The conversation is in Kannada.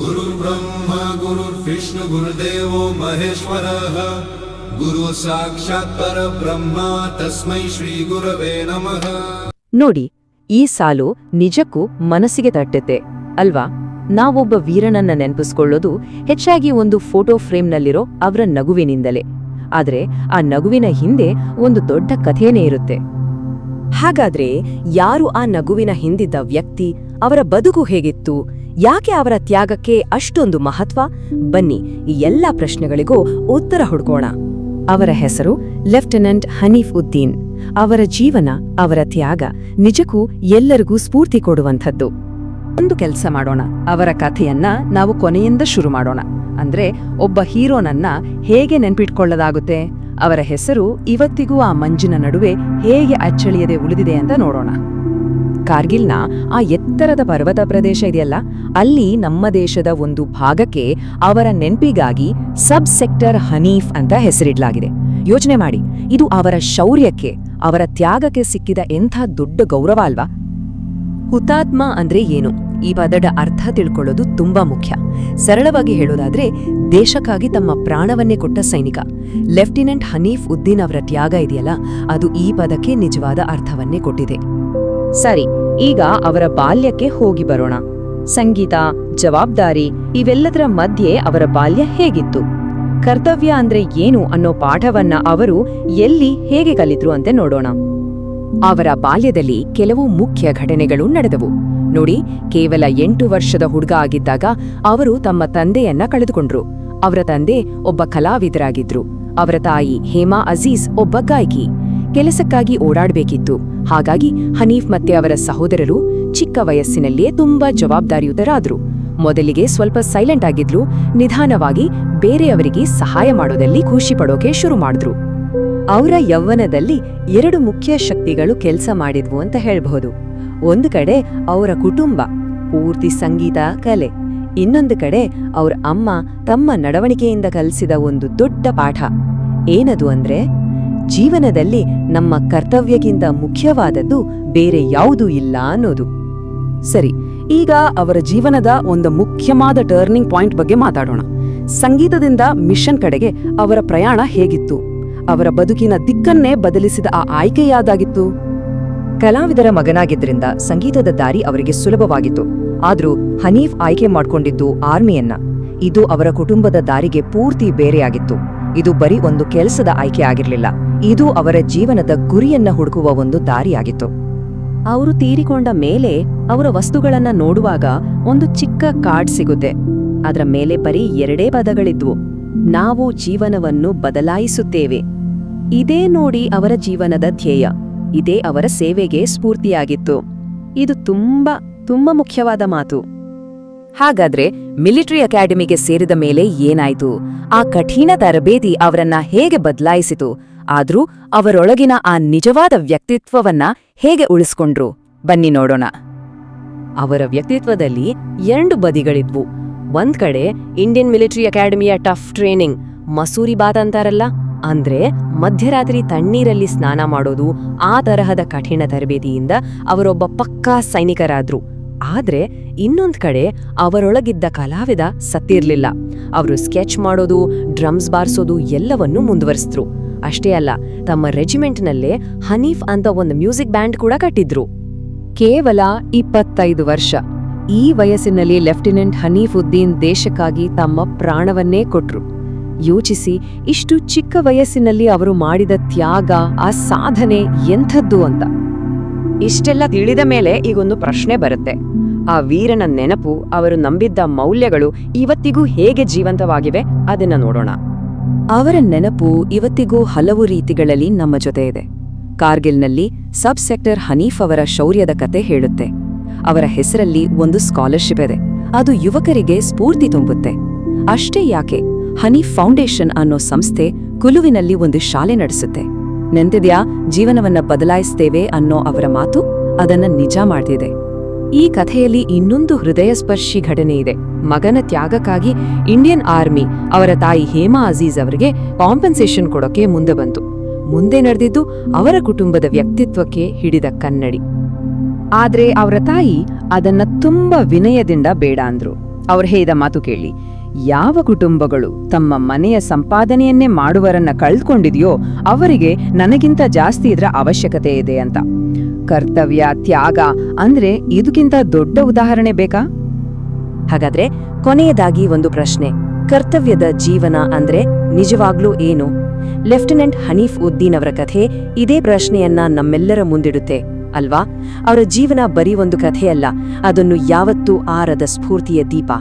गुरुर्ब्रह्मा गुरुर्विष्णु गुरुदेवो महेश्वरः गुरु साक्षात् परब्रह्म तस्मै श्रीगुरवे नमः ನೋಡಿ ಈ ಸಾಲು ನಿಜಕ್ಕೂ ಮನಸ್ಸಿಗೆ ತಟ್ಟುತ್ತೆ ಅಲ್ವಾ ನಾವೊಬ್ಬ ವೀರನನ್ನ ನೆನಪಿಸ್ಕೊಳ್ಳೋದು ಹೆಚ್ಚಾಗಿ ಒಂದು ಫೋಟೋ ಫ್ರೇಮ್ನಲ್ಲಿರೋ ಅವರ ನಗುವಿನಿಂದಲೇ ಆದ್ರೆ ಆ ನಗುವಿನ ಹಿಂದೆ ಒಂದು ದೊಡ್ಡ ಕಥೆನೇ ಇರುತ್ತೆ ಹಾಗಾದ್ರೆ ಯಾರು ಆ ನಗುವಿನ ಹಿಂದಿದ್ದ ವ್ಯಕ್ತಿ ಅವರ ಬದುಕು ಹೇಗಿತ್ತು ಯಾಕೆ ಅವರ ತ್ಯಾಗಕ್ಕೆ ಅಷ್ಟೊಂದು ಮಹತ್ವ? ಬನ್ನಿ, ಈ ಎಲ್ಲ ಪ್ರಶ್ನೆಗಳಿಗೂ ಉತ್ತರ ಹುಡ್ಕೋಣ. ಅವರ ಹೆಸರು ಲೆಫ್ಟಿನೆಂಟ್ ಹನೀಫ್ ಉದ್ದೀನ್. ಅವರ ಜೀವನ, ಅವರ ತ್ಯಾಗ, ನಿಜಕ್ಕೂ ಎಲ್ಲರಿಗೂ ಸ್ಫೂರ್ತಿ ಕೊಡುವಂಥದ್ದು. ಒಂದು ಕೆಲಸ ಮಾಡೋಣ, ಅವರ ಕಥೆಯನ್ನ ನಾವು ಕೊನೆಯಿಂದ ಶುರು ಮಾಡೋಣ. ಅಂದ್ರೆ, ಒಬ್ಬ ಹೀರೋನನ್ನ ಹೇಗೆ ನೆನ್ಪಿಟ್ಕೊಳ್ಳದಾಗುತ್ತೆ? ಅವರ ಹೆಸರು ಇವತ್ತಿಗೂ ಆ ಮಂಜಿನ ನಡುವೆ ಹೇಗೆ ಅಚ್ಚಳಿಯದೆ ಉಳಿದಿದೆ ಅಂತ ನೋಡೋಣ. ಕಾರ್ಗಿಲ್ನ ಆ ಎತ್ತರದ ಪರ್ವತ ಪ್ರದೇಶ ಇದೆಯಲ್ಲ? ಅಲ್ಲಿ ನಮ್ಮ ದೇಶದ ಒಂದು ಭಾಗಕ್ಕೆ ಅವರ ನೆನಪಿಗಾಗಿ ಸಬ್ ಸೆಕ್ಟರ್ ಹನೀಫ್ ಅಂತ ಹೆಸರಿಡಲಾಗಿದೆ. ಯೋಚನೆ ಮಾಡಿ, ಇದು ಅವರ ಶೌರ್ಯಕ್ಕೆ, ಅವರ ತ್ಯಾಗಕ್ಕೆ ಸಿಕ್ಕಿದ ಎಂಥ ದೊಡ್ಡ ಗೌರವ ಅಲ್ವಾ? ಹುತಾತ್ಮ ಅಂದ್ರೆ ಏನು? ಈ ಪದದ ಅರ್ಥ ತಿಳ್ಕೊಳ್ಳೋದು ತುಂಬಾ ಮುಖ್ಯ. ಸರಳವಾಗಿ ಹೇಳೋದಾದ್ರೆ, ದೇಶಕ್ಕಾಗಿ ತಮ್ಮ ಪ್ರಾಣವನ್ನೇ ಕೊಟ್ಟ ಸೈನಿಕ. ಲೆಫ್ಟಿನೆಂಟ್ ಹನೀಫ್ ಉದ್ದೀನ್ ಅವರ ತ್ಯಾಗ ಇದೆಯಲ್ಲ, ಅದು ಈ ಪದಕ್ಕೆ ನಿಜವಾದ ಅರ್ಥವನ್ನೇ ಕೊಟ್ಟಿದೆ. ಸರಿ ಈಗ ಅವರ ಬಾಲ್ಯಕ್ಕೆ ಹೋಗಿ ಬರೋಣ. ಸಂಗೀತ, ಜವಾಬ್ದಾರಿ ಇವೆಲ್ಲದರ ಮಧ್ಯೆ ಅವರ ಬಾಲ್ಯ ಹೇಗಿತ್ತು? ಕರ್ತವ್ಯ ಅಂದ್ರೆ ಏನು ಅನ್ನೋ ಪಾಠವನ್ನ ಅವರು ಎಲ್ಲಿ ಹೇಗೆ ಕಲಿತರು ಅಂತ ನೋಡೋಣ. ಅವರ ಬಾಲ್ಯದಲ್ಲಿ ಕೆಲವು ಮುಖ್ಯ ಘಟನೆಗಳು ನಡೆದವು. ನೋಡಿ, ಕೇವಲ ಎಂಟು ವರ್ಷದ ಹುಡುಗ ಆಗಿದ್ದಾಗ ಅವರು ತಮ್ಮ ತಂದೆಯನ್ನ ಕಳೆದುಕೊಂಡ್ರು. ಅವರ ತಂದೆ ಒಬ್ಬ ಕಲಾವಿದರಾಗಿದ್ರು. ಅವರ ತಾಯಿ ಹೇಮಾ ಅಜೀಜ್ ಒಬ್ಬ ಗಾಯಕಿ. ಕೆಲಸಕ್ಕಾಗಿ ಓಡಾಡಬೇಕಿತ್ತು. ಹಾಗಾಗಿ ಹನೀಫ್ ಮತ್ತೆ ಅವರ ಸಹೋದರರು ಚಿಕ್ಕ ವಯಸ್ಸಿನಲ್ಲಿಯೇ ತುಂಬಾ ಜವಾಬ್ದಾರಿಯುತರಾದ್ರು. ಮೊದಲಿಗೆ ಸ್ವಲ್ಪ ಸೈಲೆಂಟ್ ಆಗಿದ್ರು ನಿಧಾನವಾಗಿ ಬೇರೆಯವರಿಗೆ ಸಹಾಯ ಮಾಡೋದಲ್ಲಿ ಖುಷಿ ಪಡೋಕೆ ಶುರು ಮಾಡಿದ್ರು. ಅವರ ಯೌವನದಲ್ಲಿ ಎರಡು ಮುಖ್ಯ ಶಕ್ತಿಗಳು ಕೆಲಸ ಮಾಡಿದ್ವು ಅಂತ ಹೇಳ್ಬಹುದು. ಒಂದು ಕಡೆ ಅವರ ಕುಟುಂಬ, ಪೂರ್ತಿ ಸಂಗೀತ, ಕಲೆ. ಇನ್ನೊಂದು ಕಡೆ ಅವ್ರ ಅಮ್ಮ ತಮ್ಮ ನಡವಣಿಕೆಯಿಂದ ಕಲಿಸಿದ ಒಂದು ದೊಡ್ಡ ಪಾಠ. ಏನದು ಅಂದ್ರೆ ಜೀವನದಲ್ಲಿ ನಮ್ಮ ಕರ್ತವ್ಯಕ್ಕಿಂತ ಮುಖ್ಯವಾದದ್ದು ಬೇರೆ ಯಾವುದೂ ಇಲ್ಲ ಅನ್ನೋದು. ಸರಿ, ಈಗ ಅವರ ಜೀವನದ ಒಂದು ಮುಖ್ಯವಾದ ಟರ್ನಿಂಗ್ ಪಾಯಿಂಟ್ ಬಗ್ಗೆ ಮಾತಾಡೋಣ. ಸಂಗೀತದಿಂದ ಮಿಷನ್ ಕಡೆಗೆ ಅವರ ಪ್ರಯಾಣ ಹೇಗಿತ್ತು? ಅವರ ಬದುಕಿನ ದಿಕ್ಕನ್ನೇ ಬದಲಿಸಿದ ಆ ಆಯ್ಕೆ ಯಾವ್ದಾಗಿತ್ತು? ಕಲಾವಿದರ ಮಗನಾಗಿದ್ದರಿಂದ ಸಂಗೀತದ ದಾರಿ ಅವರಿಗೆ ಸುಲಭವಾಗಿತ್ತು. ಆದರೂ ಹನೀಫ್ ಆಯ್ಕೆ ಮಾಡಿಕೊಂಡಿದ್ದು ಆರ್ಮಿಯನ್ನ. ಇದು ಅವರ ಕುಟುಂಬದ ದಾರಿಗೆ ಪೂರ್ತಿ ಬೇರೆಯಾಗಿತ್ತು. ಇದು ಬರೀ ಒಂದು ಕೆಲಸದ ಆಯ್ಕೆ ಆಗಿರಲಿಲ್ಲ. ಇದು ಅವರ ಜೀವನದ ಗುರಿಯನ್ನ ಹುಡುಕುವ ಒಂದು ದಾರಿಯಾಗಿತ್ತು. ಅವರು ತೀರಿಕೊಂಡ ಮೇಲೆ ಅವರ ವಸ್ತುಗಳನ್ನ ನೋಡುವಾಗ ಒಂದು ಚಿಕ್ಕ ಕಾರ್ಡ್ ಸಿಗುತ್ತೆ. ಅದರ ಮೇಲೆ ಬರೀ ಎರಡೇ ಪದಗಳಿದ್ವು. ನಾವು ಜೀವನವನ್ನು ಬದಲಾಯಿಸುತ್ತೇವೆ. ಇದೇ ನೋಡಿ ಅವರ ಜೀವನದ ಧ್ಯೇಯ. ಇದೇ ಅವರ ಸೇವೆಗೆ ಸ್ಫೂರ್ತಿಯಾಗಿತ್ತು. ಇದು ತುಂಬಾ ತುಂಬಾ ಮುಖ್ಯವಾದ ಮಾತು. ಹಾಗಾದ್ರೆ ಮಿಲಿಟರಿ ಅಕಾಡೆಮಿಗೆ ಸೇರಿದ ಮೇಲೆ ಏನಾಯ್ತು? ಆ ಕಠಿಣ ತರಬೇತಿ ಅವರನ್ನ ಹೇಗೆ ಬದಲಾಯಿಸಿತು? ಆದ್ರೂ ಅವರೊಳಗಿನ ಆ ನಿಜವಾದ ವ್ಯಕ್ತಿತ್ವವನ್ನ ಹೇಗೆ ಉಳಿಸ್ಕೊಂಡ್ರು? ಬನ್ನಿ ನೋಡೋಣ. ಅವರ ವ್ಯಕ್ತಿತ್ವದಲ್ಲಿ ಎರಡು ಬದಿಗಳಿದ್ವು. ಒಂದ್ ಕಡೆ ಇಂಡಿಯನ್ ಮಿಲಿಟರಿ ಅಕಾಡೆಮಿಯ ಟಫ್ ಟ್ರೈನಿಂಗ್ ಮಸೂರಿ ಬಾತ್ ಅಂತಾರಲ್ಲ, ಅಂದ್ರೆ ಮಧ್ಯರಾತ್ರಿ ತಣ್ಣೀರಲ್ಲಿ ಸ್ನಾನ ಮಾಡೋದು ಆ ತರಹದ ಕಠಿಣ ತರಬೇತಿಯಿಂದ ಅವರೊಬ್ಬ ಪಕ್ಕಾ ಸೈನಿಕರಾದ್ರು. ಆದ್ರೆ ಇನ್ನೊಂದ್ ಕಡೆ ಅವರೊಳಗಿದ್ದ ಕಲಾವಿದ ಸತ್ತಿರ್ಲಿಲ್ಲ. ಅವರು ಸ್ಕೆಚ್ ಮಾಡೋದು, ಡ್ರಮ್ಸ್ ಬಾರಿಸೋದು ಎಲ್ಲವನ್ನೂ ಮುಂದುವರಿಸಿದ್ರು. ಅಷ್ಟೇ ಅಲ್ಲ, ತಮ್ಮ ರೆಜಿಮೆಂಟ್ನಲ್ಲೇ ಹನೀಫ್ ಅಂತ ಒಂದು ಮ್ಯೂಸಿಕ್ ಬ್ಯಾಂಡ್ ಕೂಡ ಕಟ್ಟಿದ್ರು. ಕೇವಲ ಇಪ್ಪತ್ತೈದು ವರ್ಷ. ಈ ವಯಸ್ಸಿನಲ್ಲಿ ಲೆಫ್ಟಿನೆಂಟ್ ಹನೀಫ್ ಉದ್ದೀನ್ ದೇಶಕ್ಕಾಗಿ ತಮ್ಮ ಪ್ರಾಣವನ್ನೇ ಕೊಟ್ರು. ಯೋಚಿಸಿ, ಇಷ್ಟು ಚಿಕ್ಕ ವಯಸ್ಸಿನಲ್ಲಿ ಅವರು ಮಾಡಿದ ತ್ಯಾಗ, ಆ ಸಾಧನೆ ಎಂಥದ್ದು ಅಂತ. ಇಷ್ಟೆಲ್ಲ ತಿಳಿದ ಮೇಲೆ ಈಗೊಂದು ಪ್ರಶ್ನೆ ಬರುತ್ತೆ. ಆ ವೀರನ ನೆನಪು, ಅವರು ನಂಬಿದ್ದ ಮೌಲ್ಯಗಳು ಇವತ್ತಿಗೂ ಹೇಗೆ ಜೀವಂತವಾಗಿವೆ ಅದನ್ನ ನೋಡೋಣ. ಅವರ ನೆನಪು ಇವತ್ತಿಗೂ ಹಲವು ರೀತಿಗಳಲ್ಲಿ ನಮ್ಮ ಜೊತೆ ಇದೆ. ಕಾರ್ಗಿಲ್ನಲ್ಲಿ ಸಬ್ ಸೆಕ್ಟರ್ ಹನೀಫ್ ಅವರ ಶೌರ್ಯದ ಕತೆ ಹೇಳುತ್ತೆ. ಅವರ ಹೆಸರಲ್ಲಿ ಒಂದು ಸ್ಕಾಲರ್ಶಿಪ್ ಇದೆ. ಅದು ಯುವಕರಿಗೆ ಸ್ಫೂರ್ತಿ ತುಂಬುತ್ತೆ. ಅಷ್ಟೇ ಯಾಕೆ, ಹನೀಫ್ ಫೌಂಡೇಶನ್ ಅನ್ನೋ ಸಂಸ್ಥೆ ಕುಲುವಿನಲ್ಲಿ ಒಂದು ಶಾಲೆ ನಡೆಸುತ್ತೆ. ನೆನ್ತಿದ್ಯಾ, ಜೀವನವನ್ನ ಬದಲಾಯಿಸ್ತೇವೆ ಅನ್ನೋ ಅವರ ಮಾತು? ಅದನ್ನ ನಿಜ ಮಾಡ್ತಿದೆ. ಈ ಕಥೆಯಲ್ಲಿ ಇನ್ನೊಂದು ಹೃದಯಸ್ಪರ್ಶಿ ಘಟನೆ ಇದೆ. ಮಗನ ತ್ಯಾಗಕ್ಕಾಗಿ ಇಂಡಿಯನ್ ಆರ್ಮಿ ಅವರ ತಾಯಿ ಹೇಮಾ ಅಜೀಜ್ ಅವರಿಗೆ ಕಾಂಪನ್ಸೇಷನ್ ಕೊಡೋಕೆ ಮುಂದೆ ಬಂತು. ಮುಂದೆ ನಡೆದಿದ್ದು ಅವರ ಕುಟುಂಬದ ವ್ಯಕ್ತಿತ್ವಕ್ಕೆ ಹಿಡಿದ ಕನ್ನಡಿ. ಆದ್ರೆ ಅವರ ತಾಯಿ ಅದನ್ನ ತುಂಬಾ ವಿನಯದಿಂದ ಬೇಡ ಅಂದ್ರು. ಅವ್ರು ಹೇಳಿದ ಮಾತು ಕೇಳಿ. ಯಾವ ಕುಟುಂಬಗಳು ತಮ್ಮ ಮನೆಯ ಸಂಪಾದನೆಯನ್ನೇ ಮಾಡುವರನ್ನ ಕಳ್ಕೊಂಡಿದೆಯೋ ಅವರಿಗೆ ನನಗಿಂತ ಜಾಸ್ತಿ ಇದರ ಅವಶ್ಯಕತೆ ಇದೆ ಅಂತ. ಕರ್ತವ್ಯ, ತ್ಯಾಗ ಅಂದ್ರೆ ಇದಕ್ಕಿಂತ ದೊಡ್ಡ ಉದಾಹರಣೆ ಬೇಕಾ? ಹಾಗಾದ್ರೆ ಕೊನೆಯದಾಗಿ ಒಂದು ಪ್ರಶ್ನೆ. ಕರ್ತವ್ಯದ ಜೀವನ ಅಂದ್ರೆ ನಿಜವಾಗ್ಲೂ ಏನು? ಲೆಫ್ಟಿನೆಂಟ್ ಹನೀಫ್ ಉದ್ದೀನ್ ಅವರ ಕಥೆ ಇದೇ ಪ್ರಶ್ನೆಯನ್ನ ನಮ್ಮೆಲ್ಲರ ಮುಂದಿಡುತ್ತೆ, ಅಲ್ವಾ? ಅವರ ಜೀವನ ಬರೀ ಒಂದು ಕಥೆಯಲ್ಲ, ಅದನ್ನು ಯಾವತ್ತೂ ಆರದ ಸ್ಫೂರ್ತಿಯ ದೀಪ.